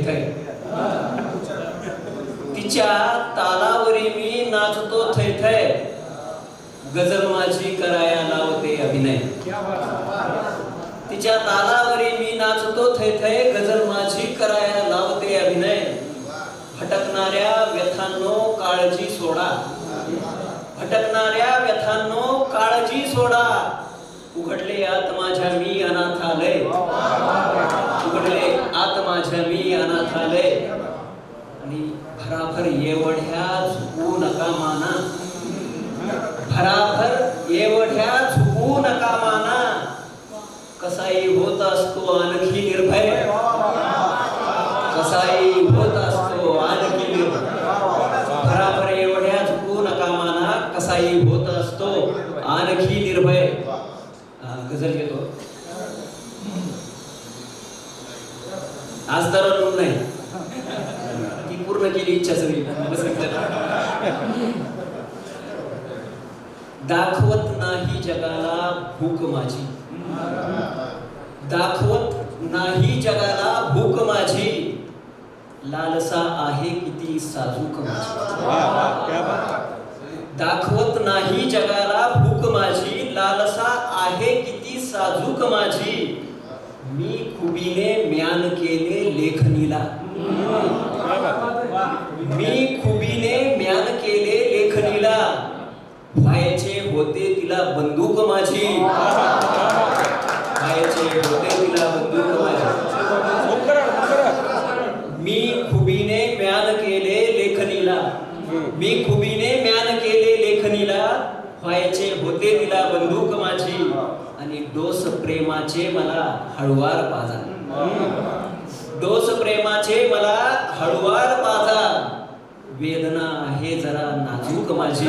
थैथय तिच्या तालावरी मी नाचतो थैथय गजल माझी कराया लावते अभिनय. तिच्या तालावरी मी नाचतो थैथय गजल माझी कराया लावते अभिनय. भटकणाऱ्या व्यथांनो काळजी सोडा. भटकणाऱ्या व्यथांनो काळजी सोडा. उघडले आत माझ्या मी अनाथालय. माझ्या मी अनाथालय. आणि भराभर येवढ्या झुकू नका माना. भराभर एवढ्या झुकू नका माना. कसाही होत असतो आणखी निर्भय. कसाही होत असतो आणखी निर्भय. भराभर एवढ्या झुकू नका माना. कसाही होत असतो आणखी निर्भय. गजल घेतो. आज तर नाही. ती पूर्ण केली इच्छा सगळी. दाखवत नाही जगाला भूक माझी. दाखवत नाही जगाला भूक माझी. लालसा आहे किती साजूक माझी. दाखवत नाही जगाला भूक माझी. लालसा आहे किती साजूक माझी. मी खुबीने म्यान केले लेखनीला. मी खुबीने म्यान केले लेखनीला. व्हायचे होते तिला बंदूक माझी. व्हायचे होते तिला बंदूक माझी. मी खुबीने म्यान केले लेखनीला. मी खुबीने म्यान केले लेखनीला. व्हायचे होते तिला बंदूक माझी. आणि डोस प्रेमाचे मला हळुवार पाजा. डोस प्रेमाचे मला हळुवार पाजा. वेदना आहे जरा नाजूक माझी.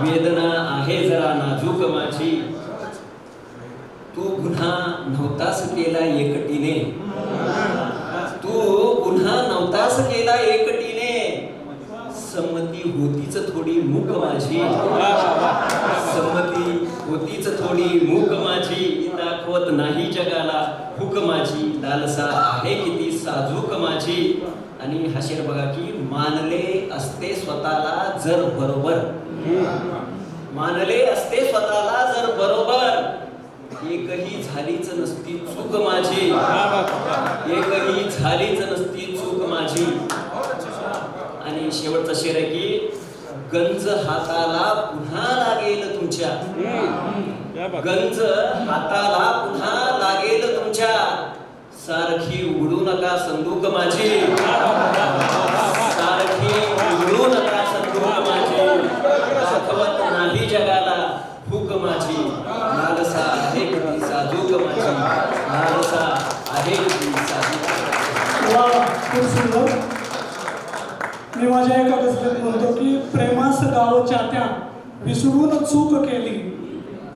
वेदना आहे जरा नाजूक माझी. तू गुन्हा नव्हतास केला एकटीने. तू गुन्हा नव्हतास केला एकटीने. संमती होतीच थोडी मूक माझी. होतीच थोडी मूक माझी. दाखवत नाही जगाला हुक माझी. लालसा आहे किती साजूक माझी. आणि हशेर बघा की मानले असते स्वतःला जर बरोबर. मानले असते स्वतःला जर बरोबर. एकही झालीच नसती चूक माझी. एकही झालीच नसती चूक माझी. आणि शेवटचा शेर आहे की गंज हाताला पुन्हा लागेल तुमच्या. गंज हाताला पुन्हा लागेल तुमच्या. सारखी उघडू नका संदूक माझी. सारखी उघडू नका संदूक माझी दाखवत नाही जगाला भूक माझी लालसा आहे किती साजूक माझी लालसा आहे किती साजूक वा खूप सुंदर मी माझ्या एका गजलेत म्हणतो की प्रेमास गाव चात्या विसरून चूक केली